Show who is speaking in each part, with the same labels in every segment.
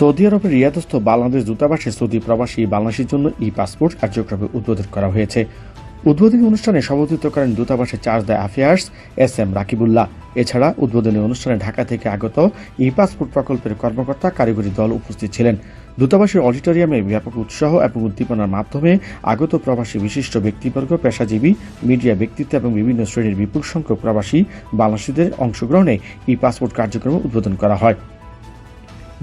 Speaker 1: Saudi আরবের রিয়াদস্থ বাংলাদেশ দূতাবাসে Saudi প্রবাসী বাংলাদেশের জন্য ই পাসপোর্ট কার্যক্রমে উদ্বোধন করা হয়েছে। উদ্বোধনী অনুষ্ঠানে সভাপতিত্ব করেন দূতাবাসের charge d' affaires S M Rakibullah. এছাড়া উদ্বোধনী অনুষ্ঠানে ঢাকা থেকে আগত ই পাসপোর্ট প্রকল্পের কর্মকর্তা কারিগরি দল উপস্থিত ছিলেন। দূতাবাসের অডিটোরিয়ামে ব্যাপক উৎসাহ এবং উদ্দীপনার মাধ্যমে আগত প্রবাসী বিশিষ্ট ব্যক্তিবর্গ, পেশাজীবী, মিডিয়া ব্যক্তিত্ব এবং বিভিন্ন শ্রেণির বিপুল সংখ্যক প্রবাসী বাংলাদেশিদের অংশগ্রহণে ই পাসপোর্ট কার্যক্রম উদ্বোধন করা হয়।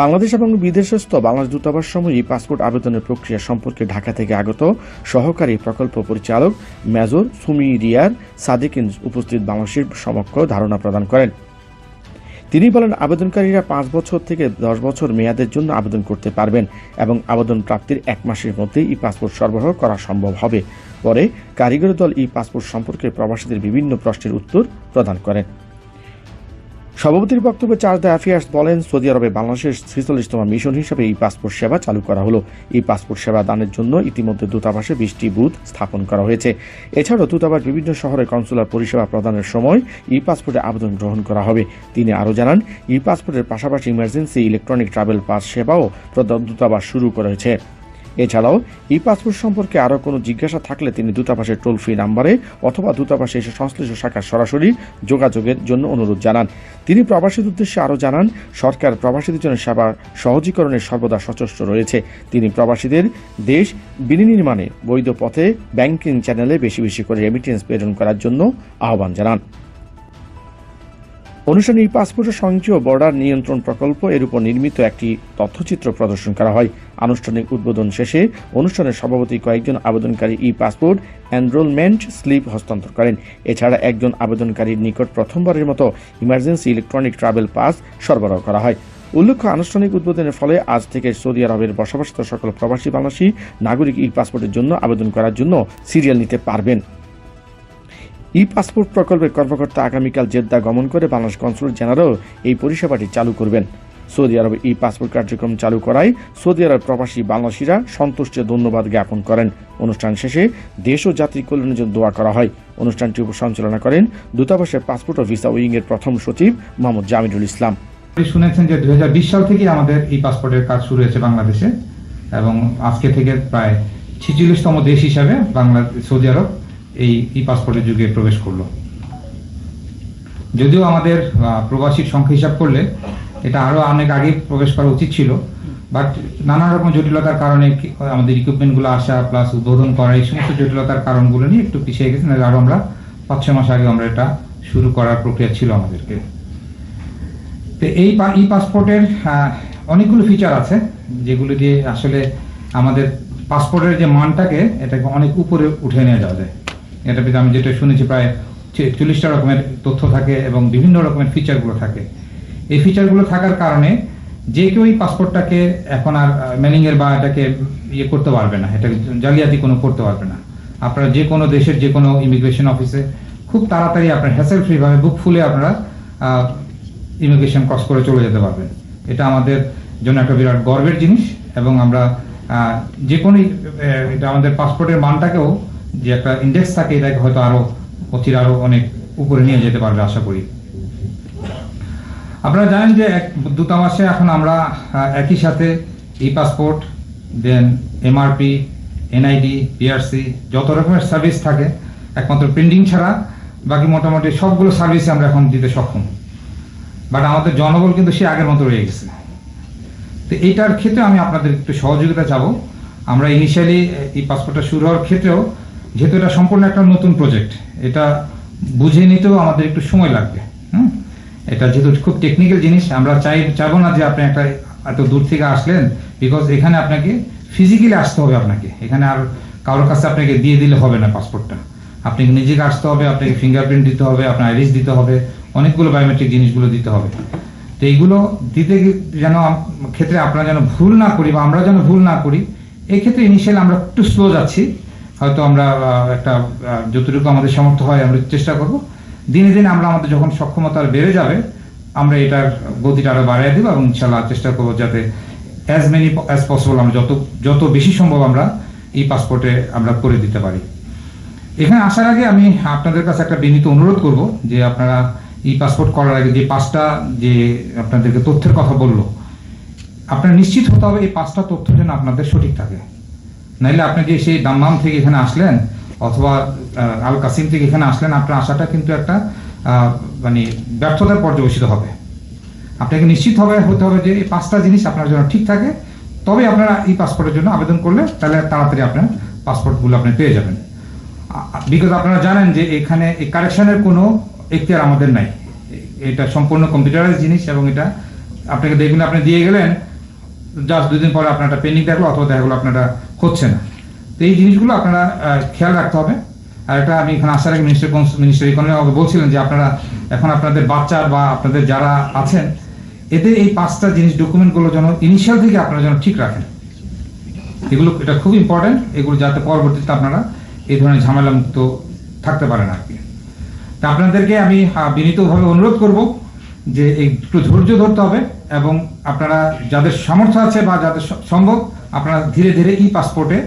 Speaker 1: বাংলাদেশ এবং বিদেশস্থ বাংলাদেশ দূতাবাস সমূহ ই পাসপোর্ট আবেদনের প্রক্রিয়া সম্পর্কে ঢাকা থেকে আগত সহকারী প্রকল্প পরিচালক মেজর সুমি রিয়ার সাদিকিন উপস্থিত বাংলাদেশের সমক্ষ ধারণা প্রদান করেন। তিনি বলেন, আবেদনকারীরা পাঁচ বছর থেকে দশ বছর মেয়াদের জন্য আবেদন করতে পারবেন এবং আবেদন প্রাপ্তির এক মাসের মধ্যেই ই পাসপোর্ট সরবরাহ করা সম্ভব হবে। পরে কারিগরি দল ই পাসপোর্ট সম্পর্কে প্রবাসীদের বিভিন্ন প্রশ্নের উত্তর প্রদান করেন। সভাপতির বক্তব্যে চার্জ দ্য অ্যাফেয়ার্স বলেন, সৌদি আরবে বাংলাদেশের ছেচল্লিশতম মিশন হিসেবে এই পাসপোর্ট সেবা চালু করা হলো। এই পাসপোর্ট সেবা দানের জন্য ইতিমধ্যে দূতাবাসে বিশটি বুথ স্থাপন করা হয়েছে। এছাড়াও দূতাবাস বিভিন্ন শহরে কনসুলার পরিষেবা প্রদানের সময় ই পাসপোর্টে আবেদন গ্রহণ করা হবে। তিনি আরও জানান ই পাসপোর্টের পাশাপাশি ইমার্জেন্সি ইলেকট্রনিক ট্রাভেল পাস সেবাও দূতাবাস শুরু করেছে। এছাড়াও ই পাসপোর্ট সম্পর্কে আরও কোনো জিজ্ঞাসা থাকলে তিনি দূতাবাসের টোল ফ্রি নাম্বারে অথবা দূতাবাসে এসে সংশ্লিষ্ট শাখার সরাসরি যোগাযোগের জন্য অনুরোধ জানান। তিনি প্রবাসীদের উদ্দেশ্যে আরও জানান, সরকার প্রবাসীদের জন্য সেবা সহজীকরণে সর্বদা সচেষ্ট রয়েছে। তিনি প্রবাসীদের দেশ বিনির্মাণে বৈধ পথে ব্যাংকিং চ্যানেলে বেশি বেশি করে রেমিটেন্স প্রেরণ করার জন্য আহ্বান জানান। অনুষ্ঠানে এই পাসপোর্টের স্বয়ংক্রিয় বর্ডার নিয়ন্ত্রণ প্রকল্প এর উপর নির্মিত একটি তথ্যচিত্র প্রদর্শন করা হয়। আনুষ্ঠানিক উদ্বোধন শেষে অনুষ্ঠানের সভাপতি কয়েকজন আবেদনকারী ই পাসপোর্ট, এনরোলমেন্ট, স্লিপ হস্তান্তর করেন। এছাড়া একজন আবেদনকারীর নিকট প্রথমবারের মতো ইমার্জেন্সি ইলেকট্রনিক ট্রাভেল পাস সরবরাহ করা হয়। উল্লেখ্য, আনুষ্ঠানিক উদ্বোধনের ফলে আজ থেকে সৌদি আরবের বসবাসরত সকল প্রবাসী বাংলাদেশী নাগরিক ই পাসপোর্টের জন্য আবেদন করার জন্য সিরিয়াল নিতে পারবেন। ই পাসপোর্ট প্রকল্পের কর্মকর্তা আগামীকাল জেদ্দা গমন করে বাংলাদেশ কনসুলেট জেনারেল এই পরিষেবাটি চালু করবেন। সৌদি আরবে ই পাসপোর্ট কার্যক্রম চালু করায় সৌদি আরব প্রবাসী বাংলাদেশিরা সন্তুষ্টির ধন্যবাদ জ্ঞাপন করেন। অনুষ্ঠান শেষে দেশ ও যাত্রী কল্যাণের জন্য দোয়া করা হয়। অনুষ্ঠানটি উপসঞ্চালনা করেন দূতাবাসের পাসপোর্ট ও ভিসা উইং এর প্রথম সচিব মোহাম্মদ জামিরুল ইসলাম।
Speaker 2: শুনেছেন যে দুই সাল থেকে আমাদের এই পাসপোর্টের কাজ শুরু হয়েছে বাংলাদেশে এবং আজকে থেকে প্রায় ছিচল্লিশতম দেশ হিসাবে বাংলা সৌদি আরব এই ই পাসপোর্টের যুগে প্রবেশ করল। যদিও আমাদের প্রবাসীর সংখ্যা হিসাব করলে এটা আরও অনেক আগে প্রবেশ করা উচিত ছিল, বাট নানা রকম জটিলতার কারণে আমাদের ইকুইপমেন্টগুলো আসা প্লাস উদ্বোধন করা, এই সমস্ত জটিলতার কারণগুলো নিয়ে একটু পিছিয়ে গেছে, নাহলে আরও আমরা পাঁচ, ছয় মাস আগে আমরা এটা শুরু করার প্রক্রিয়া ছিল আমাদেরকে। তো এই ই পাসপোর্টের অনেকগুলো ফিচার আছে, যেগুলো দিয়ে আসলে আমাদের পাসপোর্টের যে মানটাকে এটাকে অনেক উপরে উঠে নিয়ে যাওয়া যায়। এটা কিন্তু আমি যেটা শুনেছি প্রায় চল্লিশটা রকমের তথ্য থাকে এবং বিভিন্ন রকমের ফিচারগুলো থাকে। এই ফিচারগুলো থাকার কারণে যে কেউ এই পাসপোর্টটাকে এখন আর ম্যানিং এর বা এটাকে ইয়ে করতে পারবে না এটা জালিয়াতি কোনো করতে পারবে না। আপনারা যে কোনো দেশের যে কোনো ইমিগ্রেশন অফিসে খুব তাড়াতাড়ি আপনার হ্যাসেল ফ্রিভাবে বুক ফুলে আপনারা ইমিগ্রেশন ক্রস করে চলে যেতে পারবেন। এটা আমাদের জন্য একটা বিরাট গর্বের জিনিস এবং আমরা যে কোনো এটা আমাদের পাসপোর্টের মানটাকেও যে একটা ইন্ডেক্স থাকে, এটাকে হয়তো আরও অচির আরও অনেক উপরে নিয়ে যেতে পারবে, আশা করি। আপনারা জানেন যে এক দূতাবাসে এখন আমরা একই সাথে e passport then MRP NID PRC যত রকমের সার্ভিস থাকে, একমাত্র প্রিন্টিং ছাড়া, বাকি মোটামুটি সবগুলো সার্ভিস আমরা এখন দিতে সক্ষম। বাট আমাদের জনবল কিন্তু সে আগের মতো রয়ে গেছে। তো এইটার ক্ষেত্রে আমি আপনাদের একটু সহযোগিতা চাবো। আমরা ইনিশিয়ালি এই পাসপোর্টটা শুরু হওয়ার ক্ষেত্রেও যেহেতু এটা সম্পূর্ণ একটা নতুন প্রজেক্ট এটা বুঝে নিতেও আমাদের একটু সময় লাগবে, হুম? এটা যেহেতু খুব টেকনিক্যাল জিনিস, আমরা চাই চাবো না যে আপনি একটা এত দূর থেকে আসলেন বিকজ এখানে আপনাকে ফিজিক্যালি আসতে হবে আপনাকে। এখানে আর কারোর কাছে আপনাকে দিয়ে দিলে হবে না পাসপোর্টটা আপনি নিজেকে আসতে হবে, আপনাকে ফিঙ্গারপ্রিন্ট দিতে হবে, আপনার আইরিস দিতে হবে, অনেকগুলো বায়োমেট্রিক জিনিসগুলো দিতে হবে। তো এইগুলো দিতে যেন ক্ষেত্রে আপনারা যেন ভুল না করি বা আমরা যেন ভুল না করি, এক্ষেত্রে ক্ষেত্রে ইনিশিয়াল আমরা একটু স্লো যাচ্ছি। হয়তো আমরা একটা যতটুকু আমাদের সামর্থ্য হয় আমরা চেষ্টা করব। দিনে দিনে আমরা আমাদের যখন সক্ষমতা বেড়ে যাবে, আমরা এটার গতিটা আরও বাড়িয়ে দেবো এবং ইনশাল্লাহ চেষ্টা করব যাতে অ্যাজ মেনি অ্যাজ পসিবল আমরা যত যত বেশি সম্ভব আমরা এই পাসপোর্টে আমরা করে দিতে পারি। এখানে আসার আগে আমি আপনাদের কাছে একটা বিনীত অনুরোধ করব যে আপনারা ই পাসপোর্ট করার আগে যে পাঁচটা যে আপনাদেরকে তথ্যের কথা বলল, আপনার নিশ্চিত হতে হবে এই পাঁচটা তথ্য যেন আপনাদের সঠিক থাকে। নাইলে আপনি যে সেই দাম্মাম থেকে এখানে আসলেন? অথবা আল কাসিম থেকে এখানে আসলেন, আপনার আসাটা কিন্তু একটা মানে ব্যর্থতার পর্যবেসিত হবে। আপনাকে নিশ্চিত হবে, হতে হবে যে এই পাঁচটা জিনিস আপনার জন্য ঠিক থাকে। তবে আপনারা এই পাসপোর্টের জন্য আবেদন করলে তাহলে তাড়াতাড়ি আপনার পাসপোর্টগুলো আপনি পেয়ে যাবেন। বিকজ আপনারা জানেন যে এখানে এই কারেকশনের কোনো এখতিয়ার আমাদের নাই। এটা সম্পূর্ণ কম্পিউটারাইজ জিনিস এবং এটা আপনাকে দেখবেন আপনি দিয়ে গেলেন জাস্ট দুদিন পরে আপনার একটা পেন্ডিং থাকল অথবা দেখা গেলো আপনারা হচ্ছে না। তো এই জিনিসগুলো আপনারা খেয়াল রাখতে হবে। আর এটা আমি এখানে আসার আগে মিনিস্টার মিনিস্টার ইকোনমি আমাকে বলছিলেন যে আপনারা এখন আপনাদের বাচ্চা বা আপনাদের যারা আছেন, এদের এই পাঁচটা জিনিস ডকুমেন্টগুলো যেন ইনিশিয়াল থেকে আপনারা যেন ঠিক রাখেন। এগুলো, এটা খুব ইম্পর্টেন্ট এগুলো যাতে পরবর্তীতে আপনারা এই ধরনের ঝামেলা মুক্ত থাকতে পারেন আর কি। তা আপনাদেরকে আমি বিনীতভাবে অনুরোধ করব যে একটু ধৈর্য ধরতে হবে এবং আপনারা যাদের সামর্থ্য আছে বা যাদের সম্ভব, আপনারা ধীরে ধীরে ই পাসপোর্টে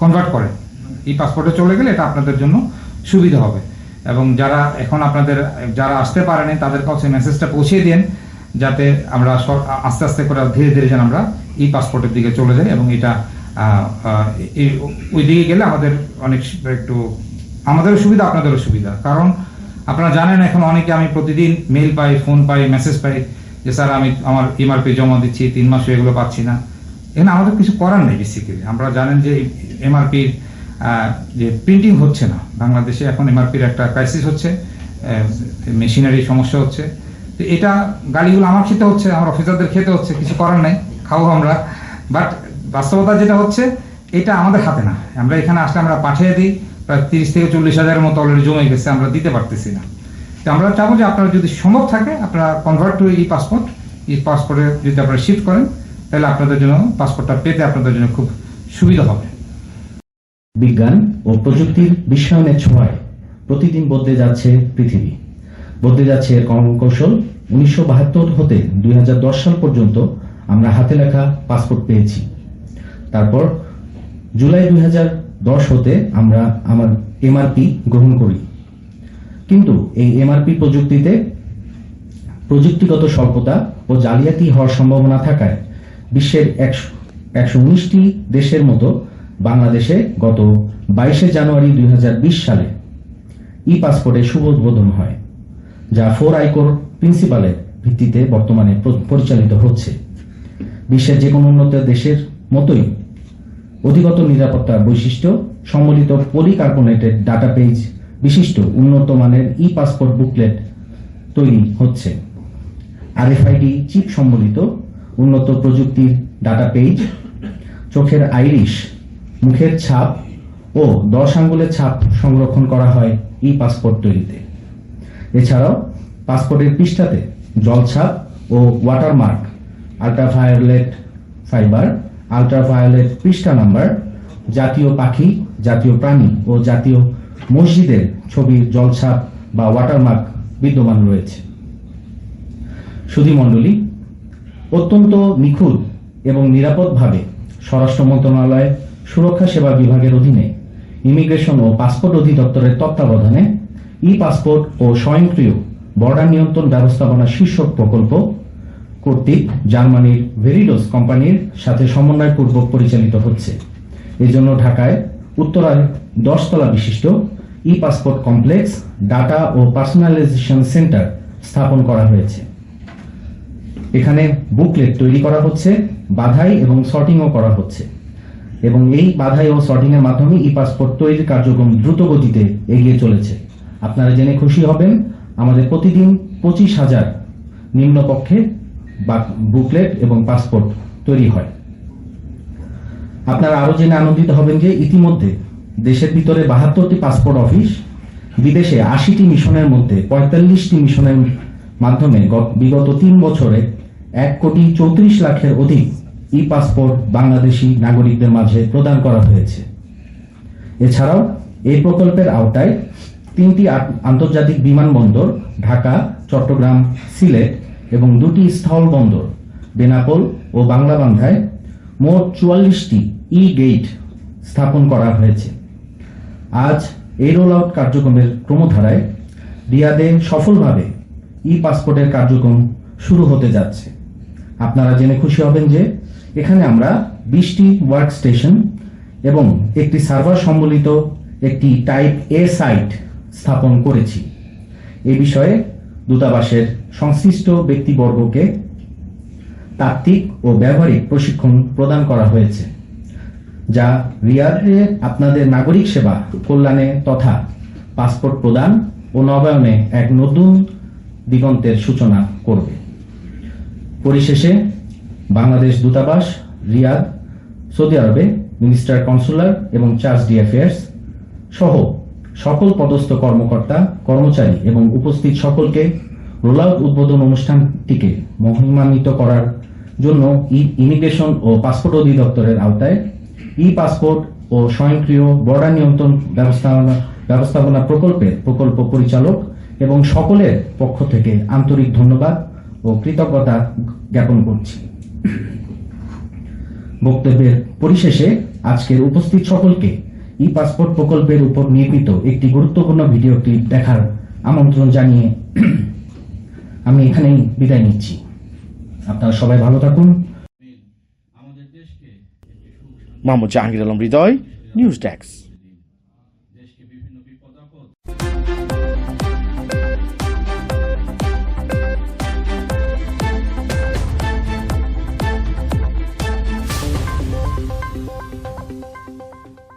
Speaker 2: কনভার্ট করেন। ই পাসপোর্টে চলে গেলে এটা আপনাদের জন্য সুবিধা হবে। এবং যারা এখন আপনাদের, যারা আসতে পারেনি তাদের কাছে মেসেজটা পৌঁছিয়ে দিন যাতে আমরা আস্তে আস্তে করে ধীরে ধীরে যেন আমরা ই পাসপোর্টের দিকে চলে যাই এবং এটা ওই দিকে গেলে আমাদের অনেক একটু, আমাদেরও সুবিধা, আপনাদেরও সুবিধা। কারণ আপনারা জানেন, এখন অনেকে আমি প্রতিদিন মেল পাই ফোন পাই মেসেজ পাই। যে, স্যার, আমি আমার এমআরপি জমা দিচ্ছি, তিন মাস এগুলো পাচ্ছি না। এখানে আমাদের কিছু করার নেই বেসিক্যালি আমরা জানেন যে এমআরপির যে প্রিন্টিং হচ্ছে না। বাংলাদেশে এখন এমআরপির একটা ক্রাইসিস হচ্ছে মেশিনারি সমস্যা হচ্ছে। তো এটা গাড়িগুলো আমার খেতে হচ্ছে, আমার অফিসারদের খেতে হচ্ছে, কিছু করার নেই, খাব আমরা। বাট বাস্তবতা যেটা হচ্ছে, এটা আমাদের হাতে না। আমরা এখানে আসলে আমরা পাঠিয়ে দিই, প্রায় তিরিশ থেকে চল্লিশ হাজারের মতো অলরেডি জমে গেছে, আমরা দিতে পারতেছি না। আমরা চাবো যে আপনারা যদি সম্ভব থাকে, আপনারা convert to e passport e পাসপোর্টে যদি আপনারা শিফট করেন, তাহলে আপনাদের জন্য পাসপোর্টটা পেতে আপনাদের জন্য খুব সুবিধা হবে।
Speaker 3: বিজ্ঞান ও প্রযুক্তির বিশ্বায়নের ছোঁয়ায় প্রতিদিন বদলে যাচ্ছে পৃথিবী। বদলে যাচ্ছে কর্মকৌশল। উনিশশো বাহাত্তর হতে দুই হাজার দশ সাল পর্যন্ত আমরা হাতে লেখা পাসপোর্ট পেয়েছি। তারপর জুলাই দুই হাজার দশ হতে আমরা আমার এমআরপি গ্রহণ করি। কিন্তু এই এমআরপি প্রযুক্তিতে প্রযুক্তিগত স্বল্পতা ও জালিয়াতি হওয়ার সম্ভাবনা থাকায় বিশ্বের একশো উনিশটি দেশের মতো বাংলাদেশে গত বাইশে জানুয়ারি দুই হাজার বিশ সালে ই পাসপোর্টের শুভ উদ্বোধন হয়, যা ফোর আইকোর প্রিন্সিপালের ভিত্তিতে বর্তমানে পরিচালিত হচ্ছে। বিশ্বের যে কোনো উন্নত দেশের মতোই অধিগত নিরাপত্তার বৈশিষ্ট্য সম্বলিত পলিকার্বনেটেড ডাটা পেজ বিশিষ্ট, উন্নত মানের ই পাসপোর্ট বুকলেট তৈরি হচ্ছে। আরএফআইডি চিপ সম্বলিত উন্নত প্রযুক্তির ডাটা পেজ চোখের আইরিশ, মুখের ছাপ ও দশ আঙ্গুলের ছাপ সংরক্ষণ করা হয় ই পাসপোর্ট তৈরিতে। এছাড়াও পাসপোর্টের পৃষ্ঠাতে জলছাপ ও ওয়াটারমার্ক আল্ট্রাভায়োলেট ফাইবার আল্ট্রাভায়োলেট পৃষ্ঠা নাম্বার জাতীয় পাখি, জাতীয় প্রাণী ও জাতীয় মসজিদের ছবির জলছাপ বা ওয়াটারমার্ক বিদ্যমান রয়েছে। সুধীমণ্ডলী অত্যন্ত নিখুঁত এবং নিরাপদভাবে স্বরাষ্ট্র মন্ত্রণালয়, সুরক্ষা সেবা বিভাগের অধীনে ইমিগ্রেশন ও পাসপোর্ট অধিদপ্তরের তত্ত্বাবধানে ই পাসপোর্ট ও স্বয়ংক্রিয় বর্ডার নিয়ন্ত্রণ ব্যবস্থাপনা শীর্ষক প্রকল্প কর্তৃক জার্মানির ভেরিডোস কোম্পানির সাথে সমন্বয়পূর্বক পরিচালিত হচ্ছে। এজন্য ঢাকায় উত্তরায় দশতলা বিশিষ্ট ই পাসপোর্ট কমপ্লেক্স ডাটা ও পার্সোনালাইজেশন সেন্টার স্থাপন করা হয়েছে। এখানে বুকলেট তৈরি করা হচ্ছে, বাধাই এবং সর্টিংও করা হচ্ছে। এবং এই বাধাই ও সর্টিং এর মাধ্যমে ই পাসপোর্ট তৈরির কার্যক্রম দ্রুত গতিতে এগিয়ে চলেছে। আপনারা জেনে খুশি হবেন, আমাদের প্রতিদিন পঁচিশ হাজার নিম্নপক্ষে বুকলেট এবং পাসপোর্ট তৈরি হয়। আপনারা আরও জেনে আনন্দিত হবেন যে ইতিমধ্যে দেশের ভিতরে বাহাত্তরটি পাসপোর্ট অফিস, বিদেশে আশিটি মিশনের মধ্যে পঁয়তাল্লিশটি মিশনের মাধ্যমে বিগত তিন বছরে এক কোটি চৌত্রিশ লাখের অধিক ই পাসপোর্ট বাংলাদেশি নাগরিকদের মাঝে প্রদান করা হয়েছে। এছাড়াও এই প্রকল্পের আওতায় তিনটি আন্তর্জাতিক বিমানবন্দর, ঢাকা, চট্টগ্রাম, সিলেট এবং দুটি স্থল বন্দর, বেনাপোল ও বাংলাবান্ধায় মোট চুয়াল্লিশটি ই গেট স্থাপন করা হয়েছে। আজ এই রোল আউট কার্যক্রমের ক্রমধারায় রিয়াদে সফলভাবে ই পাসপোর্টের কার্যক্রম শুরু হতে যাচ্ছে। আপনারা জেনে খুশি হবেন যে এখানে আমরা বিশটি ওয়ার্ক স্টেশন এবং একটি সার্ভার সম্বলিত একটি টাইপ এ সাইট স্থাপন করেছি। এ বিষয়ে দূতাবাসের সংশ্লিষ্ট ব্যক্তিবর্গকে তাত্ত্বিক ও ব্যবহারিক প্রশিক্ষণ প্রদান করা হয়েছে, যা রিয়াদে আপনাদের নাগরিক সেবা, কল্যাণে তথা পাসপোর্ট প্রদান ও নবায়নে এক নতুন দিগন্তের সূচনা করবে। পরিশেষে বাংলাদেশ দূতাবাস, রিয়াদ, সৌদি আরবে মিনিস্টার কনসুলার এবং চার্জ ডি অ্যাফেয়ার্স সহ সকল পদস্থ কর্মকর্তা, কর্মচারী এবং উপস্থিত সকলকে রোল আউট উদ্বোধন অনুষ্ঠানটিকে মহিমান্বিত করার জন্য ইমিগ্রেশন ও পাসপোর্ট অধিদপ্তরের আওতায় ই পাসপোর্ট ও স্বয়ংক্রিয় বর্ডার নিয়ন্ত্রণ ব্যবস্থাপনা ব্যবস্থাপনা প্রকল্পের প্রকল্প পরিচালক এবং সকলের পক্ষ থেকে আন্তরিক ধন্যবাদ ও কৃতজ্ঞতা জ্ঞাপন করছি। বক্তব্যের পরিশেষে আজকের উপস্থিত সকলকে ই পাসপোর্ট প্রকল্পের উপর নির্মিত একটি গুরুত্বপূর্ণ ভিডিও ক্লিপ দেখার আমন্ত্রণ জানিয়ে আমি এখানেই বিদায় নিচ্ছি। আপনারা সবাই ভালো থাকুন।
Speaker 1: মামু জাহাঙ্গীর আলম হৃদয় নিউজ ডেস্ক।